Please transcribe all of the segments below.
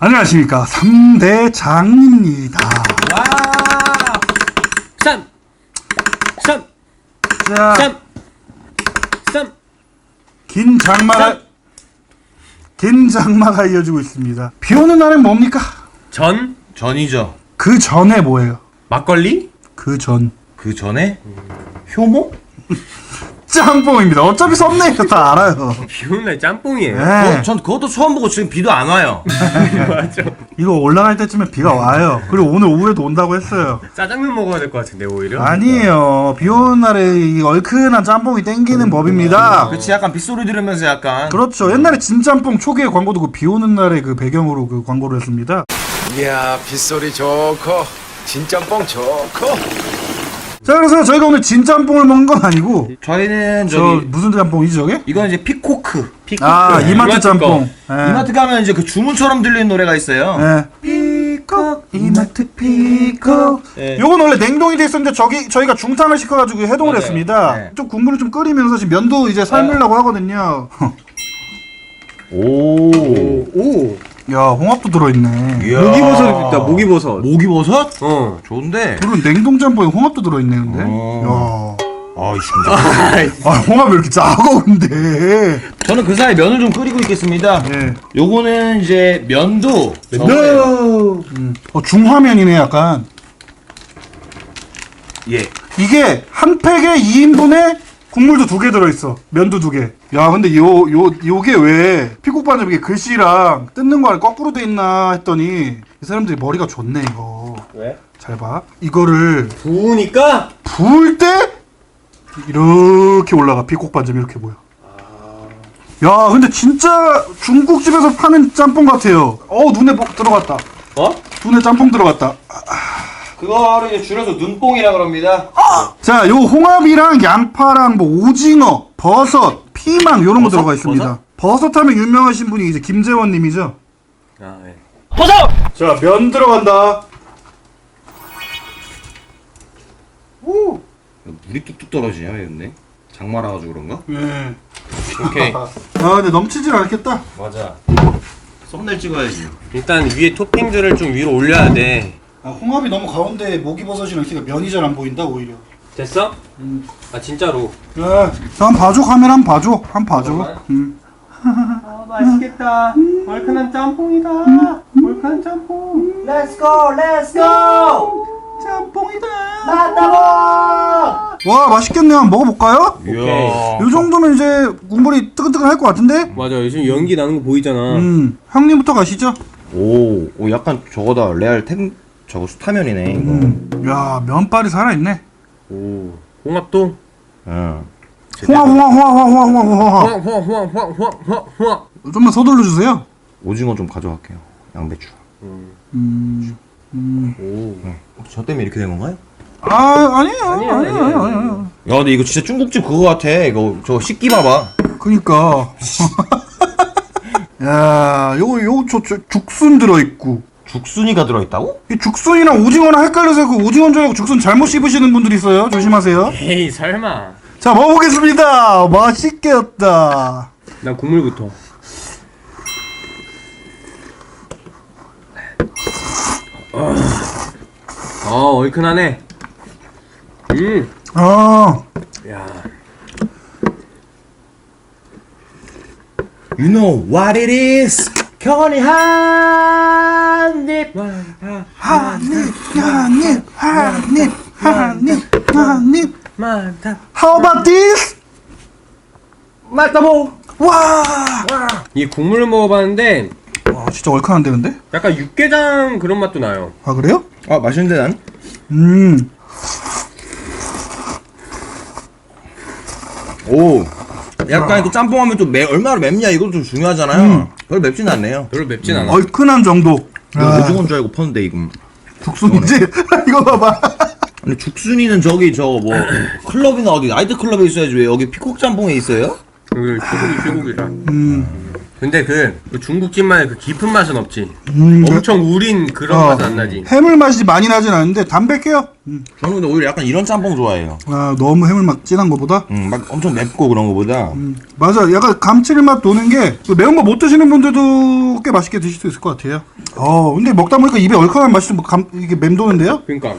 안녕하십니까. 3대 장입니다. 와! 3! 3! 자, 3! 3! 긴 장마가, 짠! 긴 장마가 이어지고 있습니다. 비 오는 날은 뭡니까? 전? 전이죠. 그 전에 뭐예요? 막걸리? 그 전. 그 전에 효모? 짬뽕입니다. 어차피 썸네일에서 다 알아요. 비 오는 날 짬뽕이에요. 네. 어, 전 그것도 처음 보고 지금 비도 안 와요. 맞아. 이거 올라갈 때쯤에 비가 와요. 그리고 오늘 오후에도 온다고 했어요. 짜장면 먹어야 될 것 같은데 오히려. 아니에요. 비 오는 날에 이 얼큰한 짬뽕이 땡기는 법입니다. 그치 약간 빗소리 들으면서 약간 그렇죠. 옛날에 진짬뽕 초기의 광고도 그 비 오는 날에 그 배경으로 그 광고를 했습니다. 이야 빗소리 좋고 진짬뽕 좋고 자, 그래서 저희가 오늘 진 짬뽕을 먹는 건 아니고 저희는 저 저기 무슨 짬뽕이지 저게? 이건 이제 피코크. 피코. 아, 네. 이마트 거. 짬뽕. 예. 이마트 가면 이제 그 주문처럼 들리는 노래가 있어요. 예. 피콕 이마트 피콕. 네. 요건 원래 냉동이 돼 있었는데 저기 저희가 중탕을 시켜가지고 해동을 맞아요. 했습니다. 네. 좀 국물을 좀 끓이면서 지금 면도 이제 삶으려고 하거든요. 오. 오. 야 홍합도 들어있네. 이야. 모기버섯 있다. 모기버섯. 모기버섯? 어. 좋은데. 그리고 냉동 짬뽕에 홍합도 들어있네 근데. 어. 야. 아이 진짜. 아 홍합 왜 이렇게 작아 근데. 저는 그 사이 면을 좀 끓이고 있겠습니다. 예. 요거는 이제 면도 네. 저거예요. 음. 어 중화면이네 약간. 예. 이게 한 팩에 2인분에 국물도 두 개 들어있어. 면도 두 개. 야, 근데 요, 요, 요 게 왜 피국반죽에 글씨랑 뜯는 거랑 거꾸로 돼 있나 했더니 이 사람들이 머리가 좋네, 이거. 왜? 잘 봐. 이거를 부으니까 부을 때 이렇게 올라가. 피국반죽 이렇게 보여. 야, 근데 진짜 중국집에서 파는 짬뽕 같아요. 어, 눈에 뭐 들어갔다. 어? 눈에 짬뽕 들어갔다. 그거를 이제 줄여서 눈뽕이라 그럽니다. 자, 요 홍합이랑 양파랑 뭐 오징어, 버섯, 피망 요런 거 버섯? 들어가 있습니다. 버섯? 하면 유명하신 분이 이제 김재원 님이죠. 아, 네. 자, 면 들어간다. 오. 물이 뚝뚝 떨어지냐 근데? 장마라 가지고 그런가? 네. 오케이. 아, 근데 넘치질 않겠다. 맞아. 썸네일 찍어야지. 일단 위에 토핑들을 좀 위로 올려야 돼. 아, 홍합이 너무 가운데 목이버섯이랑 있으니까 면이 잘 안 보인다 오히려. 됐어? 아 진짜로. 야, 한 봐줘 카메라 한 봐줘, 한 봐줘. 음. 아 맛있겠다. 얼큰한 짬뽕이다. 얼큰한 짬뽕. Let's go, let's go! 짬뽕이다. 맞다고! 와, 맛있겠네. 한번 먹어볼까요? 이야. 요 정도면 이제 국물이 뜨끈뜨끈할 것 같은데? 맞아 요즘 연기 나는 거 보이잖아. 음, 형님부터 가시죠. 오, 오 약간 저거다 레알 템 저거 수타면이네 이거. 음. 야, 면발이 살아있네. 오. 홍합도. 응. 홍합, 홍합, 홍합, 홍합, 홍합, 홍합. 홍합 홍합 홍합 홍합 홍합 홍합 홍합. 좀만 서둘러 주세요. 오징어 좀 가져갈게요. 양배추. 음, 음. 오. 혹시 저 때문에 이렇게 된 건가요? 아, 아니에요. 아니에요, 아니에요, 아니에요. 아니에요, 아니에요. 야, 근데 이거 진짜 중국집 그거 같아. 이거 저 식기 봐봐. 그니까. 야, 요거, 요거, 저, 저, 죽순 들어있고. 죽순이가 들어있다고? 이 죽순이랑 오징어랑 헷갈려서 그 오징어인 줄 알고 죽순 잘못 씹으시는 분들이 있어요. 조심하세요. 에이 설마. 자, 먹어보겠습니다. 맛있겠다. 나 국물부터. 아, 얼큰하네. 음, 아, 야, You know what it is? 경원이 한 입. 한입, 한입, 한입, 한입, 한입. 많다. How about this? 맞다보. 와! 이 국물을 먹어봤는데 와, 진짜 얼큰한데, 근데? 약간 육개장 그런 맛도 나요. 아, 그래요? 아, 맛있는데 난? 음. 오. 약간 그 짬뽕 하면 좀 매, 얼마나 맵냐 이것도 좀 중요하잖아요. 별로 맵진 않네요. 별로 맵진 않아. 얼큰한 정도. 아, 오징어인 줄 알고 퍼는데 이거. 죽순이지? 이거 봐봐. 근데 죽순이는 저기 저 뭐 클럽이나 어디 나이트 클럽에 있어야지 왜 여기 피콕 짬뽕에 있어요? 그 쇠고기 쇠고기다. 음. 근데 그, 그 중국집만의 그 깊은 맛은 없지. 음, 엄청 우린 그런 어, 맛은 안 나지. 해물 맛이 많이 나진 않는데 담백해요. 음. 저는 근데 오히려 약간 이런 짬뽕 좋아해요. 아, 너무 해물 맛 진한 거보다. 음, 막 엄청 맵고 그런 거보다. 음, 맞아. 약간 감칠맛 도는 게그 매운 거 못 드시는 분들도 꽤 맛있게 드실 수 있을 것 같아요. 어 근데 먹다 보니까 입에 얼큰한 맛이 좀 감, 이게 맴도는데요? 그러니까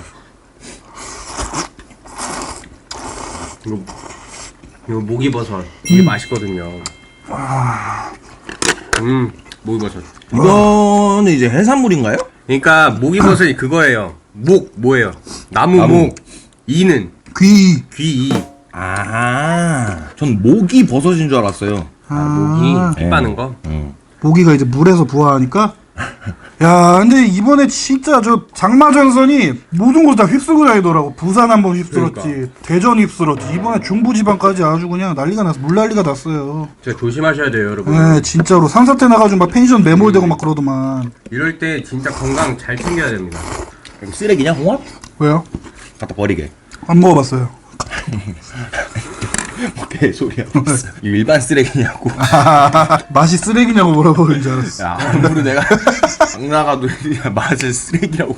이거 이거 목이 버섯 이게 맛있거든요. 음 목이버섯. 이거는 이제 해산물인가요? 그러니까 목이버섯이 그거예요. 목 뭐예요? 나무, 나무. 목. 이는 귀 귀 이. 아, 전 모기 버섯인 줄 알았어요. 아, 목이 아, 피 빠는 거. 응. 모기가 이제 물에서 부화하니까 야 근데 이번에 진짜 저 장마전선이 모든 걸다 휩쓸고 다니더라고 부산 한번 휩쓸었지 그러니까. 대전 휩쓸었지 이번에 중부지방까지 아주 그냥 난리가 났어 물난리가 났어요 진짜 조심하셔야 돼요, 여러분. 네 진짜로 산사태 나가지고 막 펜션 매몰되고 막 그러더만 이럴 때 진짜 건강 잘 챙겨야 됩니다. 쓰레기냐, 홍합? 왜요? 갖다 버리게. 안 먹어봤어요 뭐 개소리야. 일반 쓰레기냐고. 맛이 쓰레기냐고 물어보는 줄 알았어 야, 아무리 내가 막 나가도 맛을 쓰레기라고.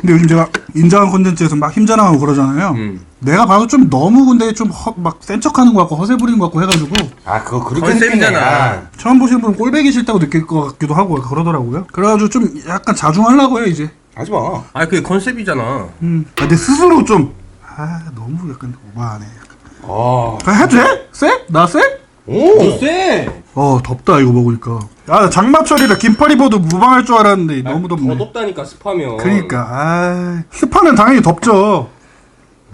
근데 요즘 제가 인자한 콘텐츠에서 막 힘자랑하고 그러잖아요 음. 내가 봐도 좀 너무 근데 좀막센 척하는 것 같고 허세 부리는 것 같고 해가지고 아, 그거 그렇게 컨셉이잖아. 처음 보시는 분은 꼴배기 싫다고 느낄 것 같기도 하고 그러더라고요. 그래가지고 좀 약간 자중하려고요 이제. 하지 마. 아, 그게 컨셉이잖아. 음. 아, 내 스스로 좀. 아 너무 약간 오바하네. 아, 아, 해도 돼? 쎄? 나 쎄? 오! 쎄! 어 덥다 이거 먹으니까. 아 장마철이라 긴팔 입어도 무방할 줄 알았는데 너무 더 덥네. 덥다니까, 습하면. 그러니까 아 스파는 당연히 덥죠.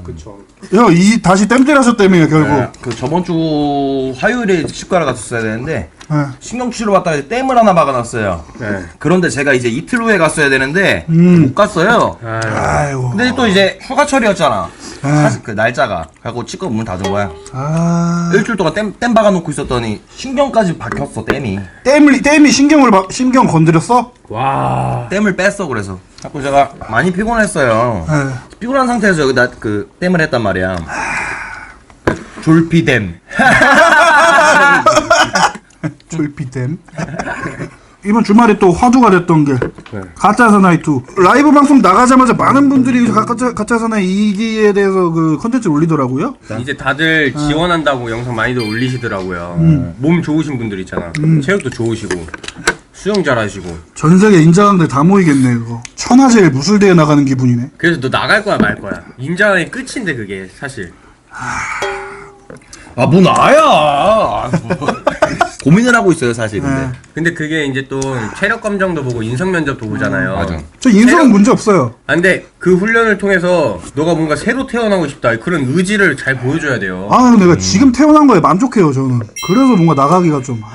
그쵸. 형 이 다시 땜질하셨다며요 결국. 네, 그 저번 주 화요일에 치과를 갔었어야 되는데 네. 신경치료 받다가 땜을 하나 막아놨어요. 네. 그런데 제가 이제 이틀 후에 갔어야 되는데 음. 못 갔어요. 아이고. 근데 또 이제 휴가철이었잖아. 네. 사실 그 날짜가. 그래갖고 치과 문 닫은 거야. 아 일주일 동안 땜, 땜 박아놓고 있었더니 신경까지 박혔어 땜이. 땜이 땜이 신경을 막 신경 건드렸어? 와. 땜을 뺐어 그래서. 자꾸 제가 많이 피곤했어요. 네. 피곤한 상태에서 여기다 그 땜을 했단 말이야. 졸피댐. 졸피댐. 이번 주말에 또 화두가 됐던 게 네. 가짜 사나이 2 라이브 방송 나가자마자 많은 분들이 가짜 가짜 사나이 2기에 대해서 그 컨텐츠 올리더라고요. 이제 다들 지원한다고 영상 많이들 올리시더라고요. 몸 좋으신 분들 있잖아. 체력도 좋으시고, 수영 잘하시고. 전 세계 인자강들 다 모이겠네 그거. 천하제일 무술대회 나가는 기분이네. 그래서 너 나갈 거야, 말 거야. 인장의 끝인데, 그게, 사실. 아, 뭐 나야. 아, 뭐. 고민을 하고 있어요, 사실. 근데. 네. 근데 그게 이제 또 체력 검정도 보고 인성 면접도 보잖아요. 맞아. 저 인성은 체력- 문제 없어요. 아, 근데 그 훈련을 통해서 너가 뭔가 새로 태어나고 싶다 그런 의지를 잘 보여줘야 돼요. 아 내가 지금 태어난 거에 만족해요 저는. 그래서 뭔가 나가기가 좀 아,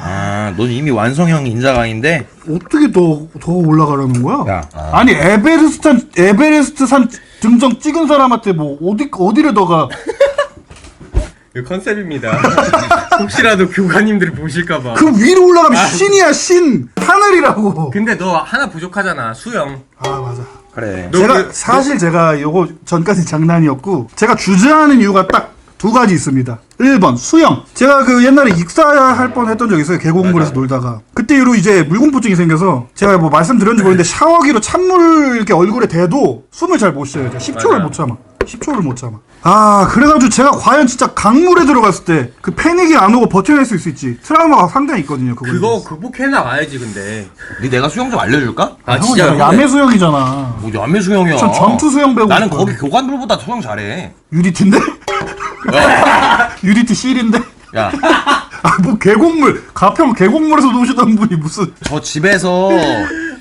아, 넌 이미 완성형 인자강인데. 어떻게 더 더 올라가라는 거야? 야. 아 니 에베레스트 에베레스트 산 증정 찍은 사람한테 뭐 어디 어디를 더가 그 컨셉입니다. 혹시라도 교관님들이 보실까봐. 그 위로 올라가면 신이야 신 하늘이라고. 근데 너 하나 부족하잖아. 수영. 아 맞아. 그래. 너 제가 그- 사실 제가 요거 전까지 장난이었고 제가 주저하는 이유가 딱 두 가지 있습니다. 1번 수영. 제가 그 옛날에 익사할 뻔 했던 적이 있어요. 계곡물에서 놀다가 그때 이후로 이제 물공포증이 생겨서 제가 뭐 말씀드렸는지 모르겠는데 샤워기로 찬물 이렇게 얼굴에 대도 숨을 잘 못 쉬어요. 제가 10초를 맞아. 못 참아. 10초를 못 참아. 아 그래가지고 제가 과연 진짜 강물에 들어갔을 때 그 패닉이 안 오고 버텨낼 수 있을지 트라우마가 상당히 있거든요. 그거. 그거 극복해 나가야지 근데. 니 내가 수영 좀 알려줄까? 아형 진짜. 야매 수영이잖아. 뭐 야매 수영이야. 전 전투 수영 배우고 나는. 거기 교관들보다 수영 잘해. UDT인데? UDT 실인데? 야, 아, 뭐 계곡물, 가평 계곡물에서 노시던 분이 무슨. 저 집에서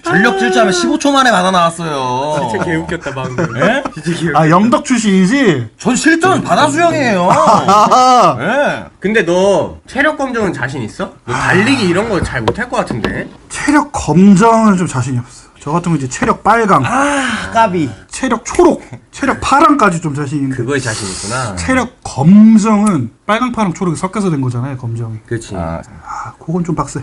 전력 질주하면 15초 만에 받아 나왔어요. 진짜 개웃겼다 방금. 예? 진짜 개웃. 아, 영덕 출신이지? 전 실전 바다 수영이에요. 아, 예. 근데 너 체력 검정은 자신 있어? 너 달리기 이런 거 잘 못할 것 같은데. 체력 검정은 좀 자신이 없어. 저 같은 거 이제 체력 빨강, 아, 까비. 체력 초록, 체력 파랑까지 좀 자신 있는데. 그거에 자신 있구나. 체력 검정은 빨강, 파랑, 초록이 섞여서 된 거잖아요, 검정이. 그렇지. 아, 아, 그건 좀 빡세.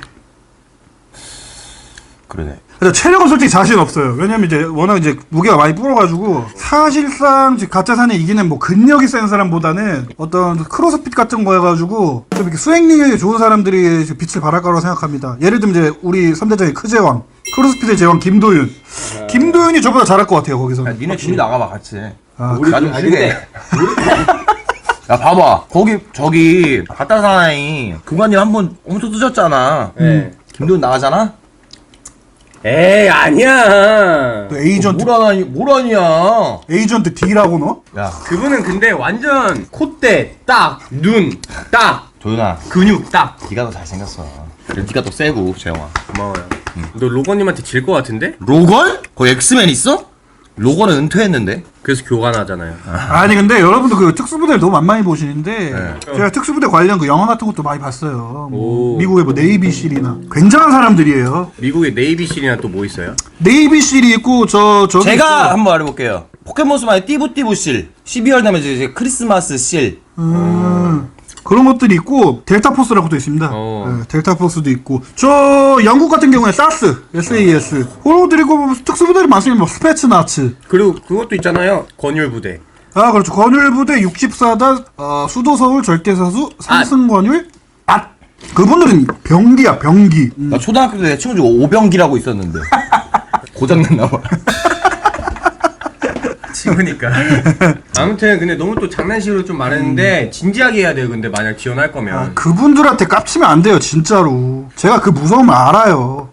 그러네. 근데 체력은 솔직히 자신 없어요. 왜냐면 이제 워낙 이제 무게가 많이 불어가지고 사실상 이제 가짜 산에 이기는 뭐 근력이 센 사람보다는 어떤 크로스핏 같은 거 해가지고 좀 이렇게 수행 능력이 좋은 사람들이 빛을 발할 거라고 생각합니다. 예를 들면 이제 우리 선대장의 크제왕, 크로스핏의 제왕 김도윤. 김도윤이 저보다 잘할 것 같아요 야, 거기서는. 니네 둘이 나가봐, 같이. 아, 우리 나좀 쉴게. 야, 봐봐. 거기, 저기, 바다 사나이 교관님 한 번 엄청 뜨셨잖아. 네. 김도훈 나가잖아? 에이 아니야. 또 에이전트 뭐라니 뭐라니야 에이전트 D라고 너? 야 그분은 근데 완전 콧대 딱, 눈 딱, 도윤아 근육 딱. 네가 더 잘생겼어 네가 더 세고 재영아 고마워요. 너 로건님한테 질 것 같은데? 로건? 거기 엑스맨 있어? 로건은 은퇴했는데 그래서 교관하잖아요. 아니 근데 여러분들 그 특수부대를 너무 만만히 보시는데 네. 제가 특수부대 관련 그 영화 같은 것도 많이 봤어요. 뭐 오. 미국의 뭐 네이비실이나 굉장한 사람들이에요. 미국의 네이비실이나 또 뭐 있어요? 네이비실이 있고 저 저기 제가 있고, 한번 말해볼게요 포켓몬스만의 띠부띠부 실 12월 되면 이제 크리스마스 실 음, 그런 것들이 있고 델타 포스라고도 있습니다. 어. 네, 델타 포스도 있고 저 영국 같은 경우에 사스, SAS, 그리고 뭐 특수부대를 많습니다. 뭐 스페츠나츠. 그리고 그것도 있잖아요. 권율 부대. 아 그렇죠. 권율부대 64단 어, 수도 서울 절대사수 상승 권율 아 그분들은 병기야 병기. 음. 나 초등학교 때내 친구 중에 오병기라고 있었는데 고장났나 봐 친구니까. 아무튼 근데 너무 또 장난식으로 좀 말했는데 진지하게 해야 돼요. 근데 만약 지원할 거면. 아, 그분들한테 깝치면 안 돼요 진짜로. 제가 그 무서움을 알아요.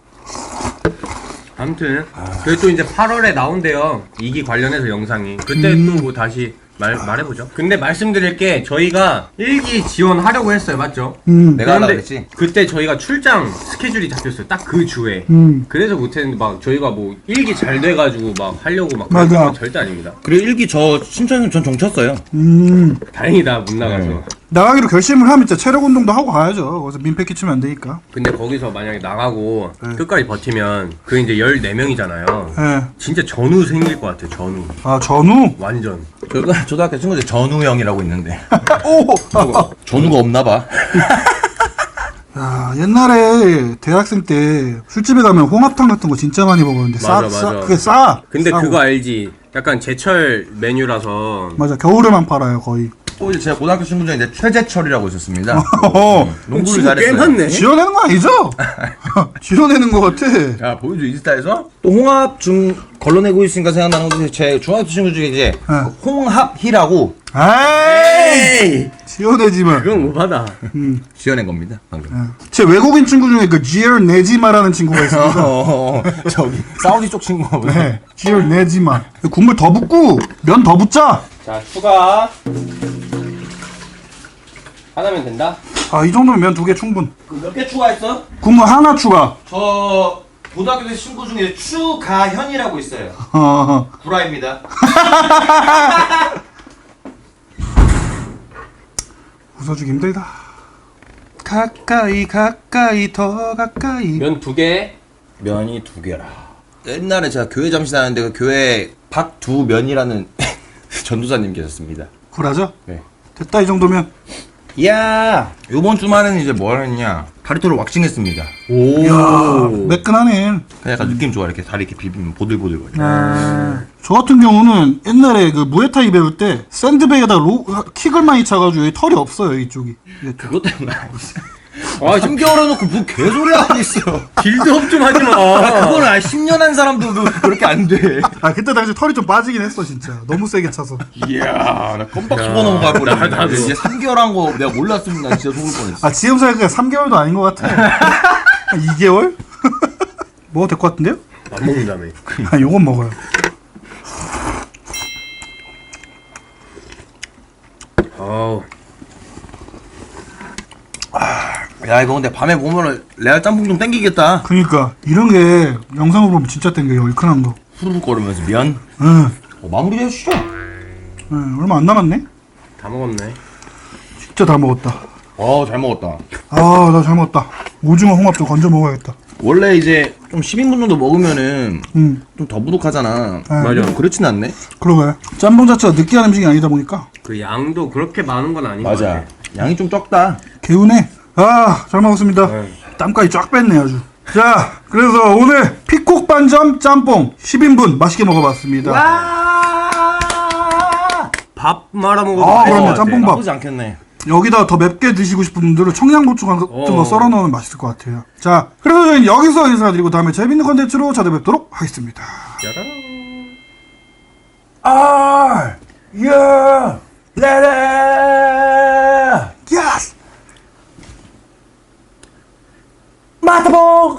아무튼 그리고 또 이제 8월에 나온대요. 이기 관련해서 영상이. 그때 음. 또뭐 다시 말 말해보죠. 근데 말씀드릴 게 저희가 일기 지원하려고 했어요, 맞죠? 음. 내가 하려고 그랬지 그때 저희가 출장 스케줄이 잡혔어요. 딱 그 주에. 음. 그래서 못했는데 막 저희가 뭐 일기 잘 돼가지고 막 하려고 막 맞아. 그런 건 절대 아닙니다. 그리고 일기 저 신청해서 전 정쳤어요 음. 다행이다 못 나가서. 네. 나가기로 결심을 하면 진짜 체력 운동도 하고 가야죠. 거기서 민폐 끼치면 안 되니까. 근데 거기서 만약에 나가고 네. 끝까지 버티면 그 이제 14명이잖아요. 예. 진짜 전우 생길 것 같아요, 전우. 아 전우. 완전. 저도 초등학교 친구 중에 전우 형이라고 있는데 오. 전우가 없나 봐 야 옛날에 대학생 때 술집에 가면 홍합탕 같은 거 진짜 많이 먹었는데 싸, 맞아, 싸 맞아. 그게 싸. 근데 싸고. 그거 알지? 약간 제철 메뉴라서 맞아 겨울에만 팔아요 거의. 또 이제 제가 고등학교 친구 중에 이제 최재철이라고 있었습니다 어. 농구를 꽤 잘했어요 많네. 지어내는 거 아니죠? 지어내는 거 같아. 야 보여줘 인스타에서 또 홍합 중 걸러내고 있으니까 생각나는 건데 제 중학교 친구 중에 이제 네. 그 홍합희라고 에이 에이! 지어내지 마. 그건 못 받아. 지어낸 겁니다 방금 제 외국인 친구 중에 그 지얼 네지마라는 친구가 있습니다. 어, 저기 사우디 쪽 친구가 보네 네, 지얼 네지마. 국물 더 붓고 면 더 붓자. 자, 추가. 하나면 된다? 아 이 정도면 면 두 개 충분. 몇개 추가했어? 국물 하나 추가. 저 고등학교 때 친구 중에 추가현이라고 있어요 어, 구라입니다 웃어주기 힘들다. 가까이 가까이 더 가까이. 면 두 개. 면이 두 개라 옛날에 제가 교회 잠시 다녔는데 그 교회 박두면이라는 전도사님 계셨습니다 굴하죠? 네. 됐다 이 정도면. 이야 요번 주말에는 이제 뭘 했냐 다리토를 왁싱했습니다 오. 야 매끈하네. 그냥 약간 느낌 좋아 이렇게 다리 이렇게 비비면 보들보들거려 저 같은 경우는 옛날에 그 무에타이 배울 때 샌드백에다 로, 킥을 많이 차가지고 여기 털이 없어요 이쪽이. 이쪽. 그것 때문에 아니지 아, 좀 3개월 해놓고 뭐 개소리 하고 있어 빌드업 좀 하지 마. 그거는 아 10년 한 사람도 그- 그렇게 안 돼 아 그때 당시 털이 좀 빠지긴 했어 진짜. 너무 세게 차서. 이야 나 껌박스 번호 갈 뻔했네 이제 3개월 한 거 내가 몰랐으면 나 진짜 속을 뻔했어 아 지금 생각해 3개월도 아닌 것 같아. 한 2개월? 먹어도 될 것 같은데요? 안 먹는다며. 아 요건 먹어요. 야 이거 근데 밤에 보면은 레알 짬뽕 좀 땡기겠다 그니까 이런 게 영상으로 보면 진짜 땡겨요 얼큰한 거. 후루룩 거리면서 면 응. 어, 마무리 해주시죠 응 얼마 안 남았네. 다 먹었네. 진짜 다 먹었다. 어잘 먹었다 아 나 잘 먹었다. 오징어 홍합 좀 건져 먹어야겠다. 원래 이제 좀 10인분 정도 먹으면은 응. 좀 더부룩하잖아 맞아. 그렇진 않네 그러게. 짬뽕 자체가 느끼한 음식이 아니다 보니까 그 양도 그렇게 많은 건 아닌 것 맞아 같아. 양이 좀 적다 개운해. 아 잘 먹었습니다. 네. 땀까지 쫙 뺐네 아주. 자 그래서 오늘 피콕 반점 짬뽕 10인분 맛있게 먹어봤습니다. 밥 말아 먹어도 아, 맛있을 그럼요. 것 같아. 짬뽕밥. 나쁘지 않겠네 여기다 더 맵게 드시고 싶은 분들은 청양고추 같은 거 어. 썰어 넣으면 맛있을 것 같아요. 자, 그래서 저희는 여기서 인사드리고 다음에 재밌는 컨텐츠로 찾아뵙도록 하겠습니다. 짜란. R U 레레 예스! 마타봉